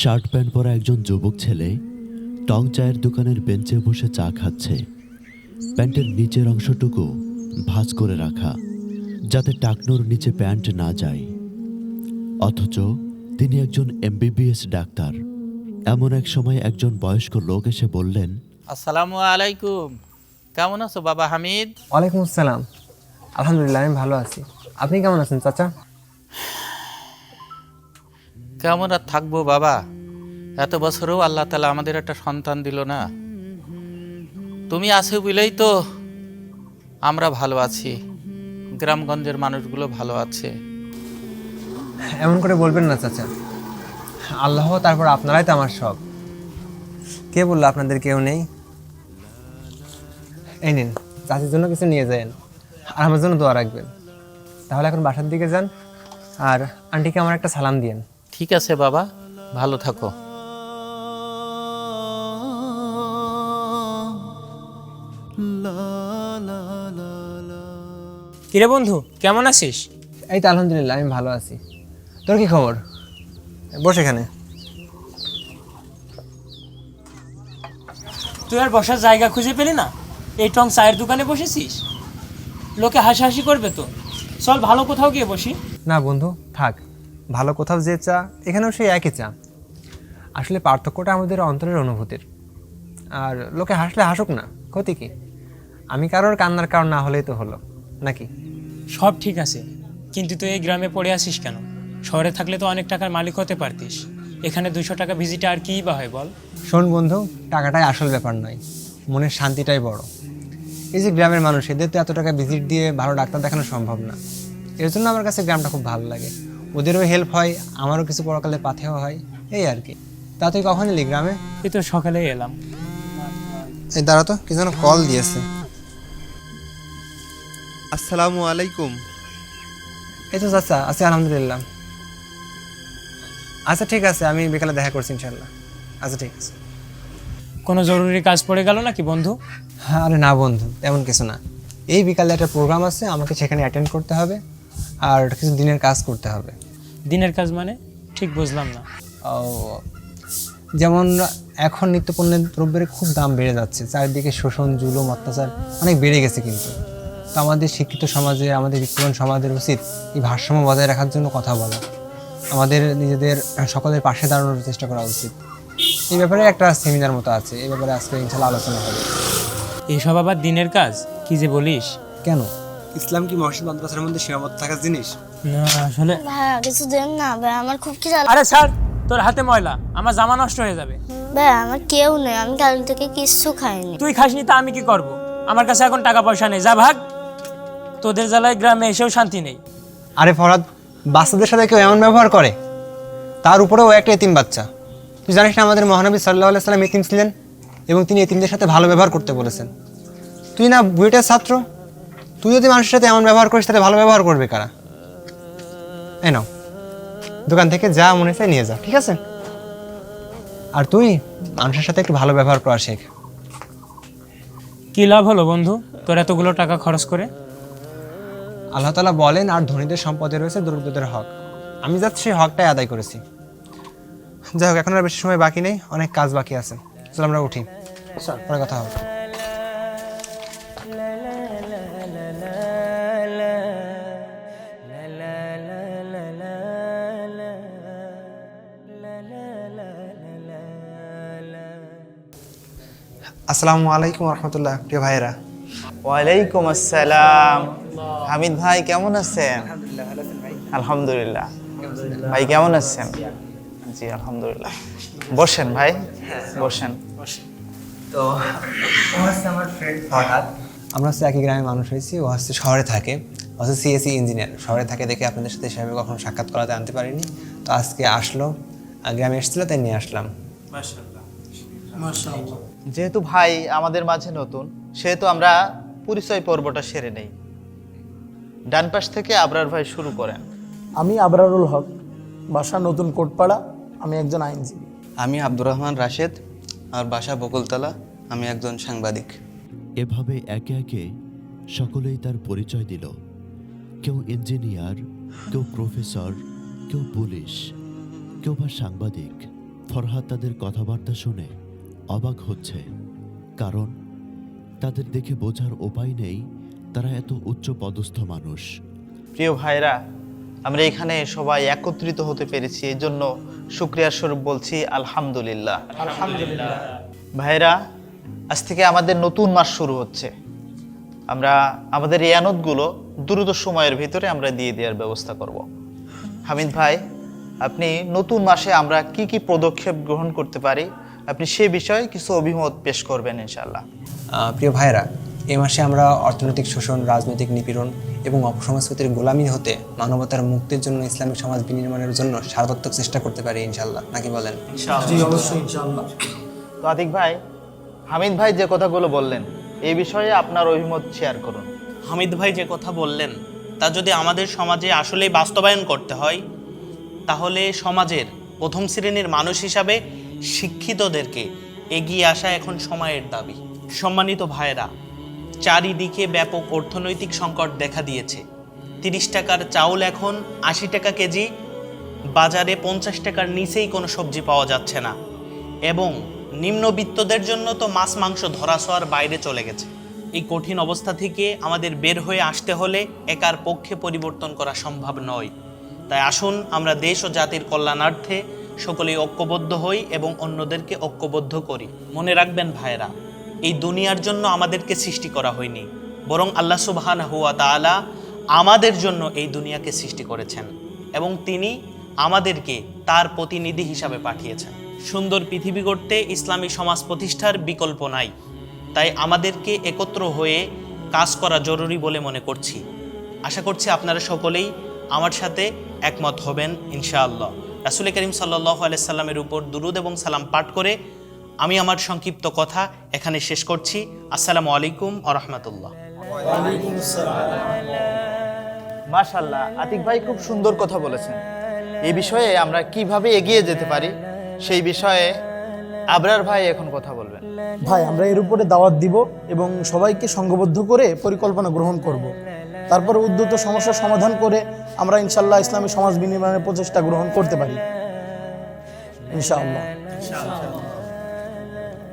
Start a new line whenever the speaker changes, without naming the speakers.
Shirt pant পরা একজন যুবক ছেলে টং চায়ের দোকানের বেঞ্চে বসে চা খাচ্ছে। প্যান্টের নিচের অংশটুকু ভাঁজ করে রাখা যাতে টাকনোর নিচে প্যান্ট না যায়। অথচ তিনি একজন এমবিবিএস ডাক্তার। এমন এক সময় একজন বয়স্ক লোক এসে বললেন
আসসালামু আলাইকুম। কেমন আছো বাবা হামিদ?
ওয়ালাইকুম আসসালাম। আলহামদুলিল্লাহ আমি ভালো আছি। আপনি কেমন আছেন চাচা?
কেমন আর থাকব বাবা? এত বছরেও আল্লাহ তালা আমাদের একটা সন্তান দিল না। তুমি আছো বলেই তো আমরা ভালো আছি। গ্রামগঞ্জের মানুষগুলো ভালো আছে।
এমন করে বলবেন না, চাচা। আল্লাহ তারপর আপনারাই তো আমার সব। কে বলল আপনাদের কেউ নেই? এই নিন, চাচির জন্য কিছু নিয়ে যান। আর আমার জন্য দোয়া রাখবেন। তাহলে এখন বাসার দিকে যান, আর আন্টিকে আমার একটা সালাম দিয়েন।
ঠিক আছে বাবা। ভালো থাকো।
কিরে বন্ধু কেমন আছিস?
এই তো আলহামদুলিল্লাহ আমি ভালো আছি। তোর কি খবর? বস এখানে।
তুই আর বসার জায়গা খুঁজে পেলি না? এই টং চায়ের দোকানে বসেছিস? লোকে হাসাহাসি করবে তো। চল ভালো কোথাও গিয়ে বসি।
না বন্ধু থাক। ভালো কোথাও যে চা এখানেও সেই একই চা। আসলে পার্থক্যটা আমাদের অন্তরের অনুভূতির। আর লোকে হাসলে হাসুক না ক্ষতি কি? আমি কারোর কান্নার কারণ না হলেই তো হলো নাকি?
সব ঠিক আছে কিন্তু তুই এই গ্রামে পড়ে আসিস কেন? শহরে থাকলে তো অনেক টাকার মালিক হতে পারতিস। এখানে দুশো টাকা ভিজিটে আর কী বা হয় বল?
শোন বন্ধু টাকাটাই আসল ব্যাপার নয় মনের শান্তিটাই বড়। এই যে গ্রামের মানুষ এদের তো এত টাকা ভিজিট দিয়ে ভালো ডাক্তার দেখানো সম্ভব না এর জন্য আমার কাছে গ্রামটা খুব ভালো লাগে। ওদেরও হেল্প হয় আমারও কিছু পরকালে পাথেও হয় এই আর কি। তা তুই কখন এলি গ্রামে?
এই তো সকালেই এলাম।
এই দাঁড়া তো কি যেন কল দিয়েছে।
আসসালামু আলাইকুম।
এই তো চাচা আছি আলহামদুলিল্লাহ। আচ্ছা ঠিক আছে আমি বিকালে দেখা করছি ইনশাল্লাহ আচ্ছা ঠিক আছে।
কোনো জরুরি কাজ পড়ে গেল নাকি বন্ধু?
হ্যাঁ আরে না বন্ধু তেমন কিছু না। এই বিকালে একটা প্রোগ্রাম আছে আমাকে সেখানে অ্যাটেন্ড করতে হবে আর কিছু দিনের কাজ করতে হবে।
দিনের কাজ মানে ঠিক বুঝলাম না।
যেমন এখন নিত্যপণ্যের দ্রব্যের খুব দাম বেড়ে যাচ্ছে চারিদিকে শোষণ জুলুম অত্যাচার অনেক বেড়ে গেছে কিন্তু। তো আমাদের শিক্ষিত সমাজে আমাদের বিত্তবান সমাজের উচিত এই ভারসাম্য বজায় রাখার জন্য কথা বলা। আমাদের নিজেদের সকলের পাশে দাঁড়ানোর চেষ্টা করা উচিত। এই ব্যাপারে একটা সেমিনার মতো আছে এই ব্যাপারে আজকে ইনশাল্লাহ আলোচনা হবে।
এইসব আবার দিনের কাজ? কি যে বলিস।
কেন? ইসলাম কি মসজিদ মাদ্রাসার মধ্যে সীমাবদ্ধ থাকার জিনিস?
না আসলে
ভাইয়া কিছু দেন না ভাই আমার খুব খিদা
আরে স্যার তোর হাতে ময়লা আমার জামা নষ্ট হয়ে যাবে।
ভাই আমার কেউ নেই আমি কাল থেকে কিচ্ছু খাইনি।
তুই খাসনি তা আমি কি করব? আমার কাছে এখন টাকা পয়সা নেই যা ভাগ। তোদের জ্বালায় গ্রামে এসেও শান্তি নেই।
আরে ফরাদ বাচ্চাদের সাথে কেউ এমন ব্যবহার করে? তার উপরেও একটা এতিম বাচ্চা। তুই জানিস না আমাদের মহানবী সাল্লাহ সাল্লাম এতিম ছিলেন এবং তিনি এতিমদের সাথে ভালো ব্যবহার করতে বলেছেন। তুই না বুয়েটের ছাত্র? তুই যদি মানুষের সাথে এমন ব্যবহার করিস তাহলে ভালো ব্যবহার করবে কারা? এই নাও। দোকান থেকে যা মনে চায় নিয়ে যা ঠিক আছে? আর তুই মানুষের সাথে একটু ভালো ব্যবহার করা শেখ।
কি লাভ হলো বন্ধু? তোর এতগুলো টাকা খরচ করে?
আল্লাহ তালা বলেন আর ধনীদের সম্পদে রয়েছে দরিদ্রদের হক। আমি যাচ্ছি সেই হকটাই আদায় করেছি। যাই হোক এখন আর বেশি সময় বাকি নেই অনেক কাজ বাকি আছে। চল আমরা উঠি। পরে কথা হবে। আসসালামু আলাইকুম রহমতুল্লাহ প্রিয় ভাইয়েরা।
ওয়ালাইকুম আসসালাম। হামিদ ভাই কেমন আছেন? আলহামদুলিল্লাহ ভাই। কেমন আছেন? জি আলহামদুলিল্লাহ। বসেন ভাই বসেন।
তো আমার ফ্রেন্ড ফরহাদ আমরা হচ্ছে একই গ্রামের মানুষ হয়েছি ও হচ্ছে শহরে থাকে। ও হচ্ছে সিএসসি ইঞ্জিনিয়ার শহরে থাকে দেখে আপনাদের সাথে সেভাবে কখনো সাক্ষাৎ করাতে আনতে পারিনি। তো আজকে আসলো গ্রামে এসেছিল তাই নিয়ে আসলাম।
যেহেতু ভাই আমাদের মাঝে নতুন সেহেতু আমরা পরিচয় পর্বটা সেরে নেই। ডান পাশ থেকে আবরার ভাই শুরু করেন।
আমি আবরারুল হক বাসা নতুন কোটপাড়া আমি একজন আইনজীবী।
আমি আব্দুর রহমান রাশেদ আর বাসা বকুলতলা আমি একজন সাংবাদিক।
এভাবে একে একে সকলেই তার পরিচয় দিল। কেউ ইঞ্জিনিয়ার কেউ প্রফেসর কেউ পুলিশ কেউ বা সাংবাদিক। ফরহাদ তাদের কথাবার্তা শুনে অবাক হচ্ছে কারণ তাদের দেখে বোঝার উপায় নেই তারা এত উচ্চ পদস্থ মানুষ।
প্রিয় ভাইরা আমরা এখানে সবাই একত্রিত হতে পেরেছি এই জন্য শুক্রিয়ার স্বরূপ বলছি আলহামদুলিল্লাহ। আলহামদুলিল্লাহ। ভাইরা আজ থেকে আমাদের নতুন মাস শুরু হচ্ছে। আমরা আমাদের এই আনতগুলো দ্রুত সময়ের ভিতরে আমরা দিয়ে দেওয়ার ব্যবস্থা করব। হামিদ ভাই আপনি নতুন মাসে আমরা কি কি পদক্ষেপ গ্রহণ করতে পারি? আপনি সে বিষয়ে কিছু অভিমত পেশ করবেন
ইনশাল্লাহ প্রিয় ভাইরা এ মাসে আমরা অর্থনৈতিক শোষণ রাজনৈতিক নিপীড়ন এবং অপসংস্কৃতির গোলামি হতে মানবতার মুক্তির জন্য ইসলামিক সমাজ বিনির্মাণের জন্য সার্বত্রিক চেষ্টা করতে পারি ইনশাল্লাহ নাকি বলেন?
অবশ্যই ইনশাআল্লাহ।
তো আতিক ভাই হামিদ ভাই যে কথাগুলো বললেন এই বিষয়ে আপনার অভিমত শেয়ার করুন।
হামিদ ভাই যে কথা বললেন তা যদি আমাদের সমাজে আসলেই বাস্তবায়ন করতে হয় তাহলে সমাজের প্রথম শ্রেণির মানুষ হিসাবে শিক্ষিতদেরকে এগিয়ে আসা এখন সময়ের দাবি। সম্মানিত ভাইয়েরা, চারিদিকে ব্যাপক অর্থনৈতিক সংকট দেখা দিয়েছে। তিরিশ টাকার চাউল এখন আশি টাকা কেজি, বাজারে পঞ্চাশ টাকার নিচেই কোনো সবজি পাওয়া যাচ্ছে না এবং নিম্নবিত্তদের জন্য তো মাছ মাংস ধরা ছোঁয়ার বাইরে চলে গেছে। এই কঠিন অবস্থা থেকে আমাদের বের হয়ে আসতে হলে একার পক্ষে পরিবর্তন করা সম্ভব নয়। তাই আসুন আমরা দেশ ও জাতির কল্যাণার্থে সকলেই ঐক্যবদ্ধ হই এবং অন্যদেরকে ঐক্যবদ্ধ করি। মনে রাখবেন ভাইরা এই দুনিয়ার জন্য আমাদেরকে সৃষ্টি করা হয়নি, বরং আল্লাহ সুবহান হুয়া তাআলা আমাদের জন্য এই দুনিয়াকে সৃষ্টি করেছেন এবং তিনি আমাদেরকে তার প্রতিনিধি হিসাবে পাঠিয়েছেন। সুন্দর পৃথিবী গড়তে ইসলামী সমাজ প্রতিষ্ঠার বিকল্প নাই, তাই আমাদেরকে একত্র হয়ে কাজ করা জরুরি বলে মনে করছি। আশা করছি আপনারা সকলেই আমার সাথে একমত হবেন, ইনশাআল্লাহ। রাসুল করিম সাল্লাহ আলাইসাল্লামের উপর দুরুদ এবং সালাম পাঠ করে আমি আমার সংক্ষিপ্ত কথা এখানে শেষ করছি। আসসালামু আলাইকুম আ রহমতুল্লাহ।
মাশাল্লাহ আতিক ভাই খুব সুন্দর কথা বলেছেন। এই বিষয়ে আমরা কীভাবে এগিয়ে যেতে পারি সেই বিষয়ে আবরার ভাই এখন কথা বলবেন।
ভাই আমরা এর উপরে দাওয়াত দিব এবং সবাইকে সংঘবদ্ধ করে পরিকল্পনা গ্রহণ করব। তারপর উদ্যত সমস্যার সমাধান করে আমরা ইনশাল্লাহ ইসলামী সমাজ বিনির্মাণের প্রচেষ্টা গ্রহণ করতে পারি। ইনশাআল্লাহ।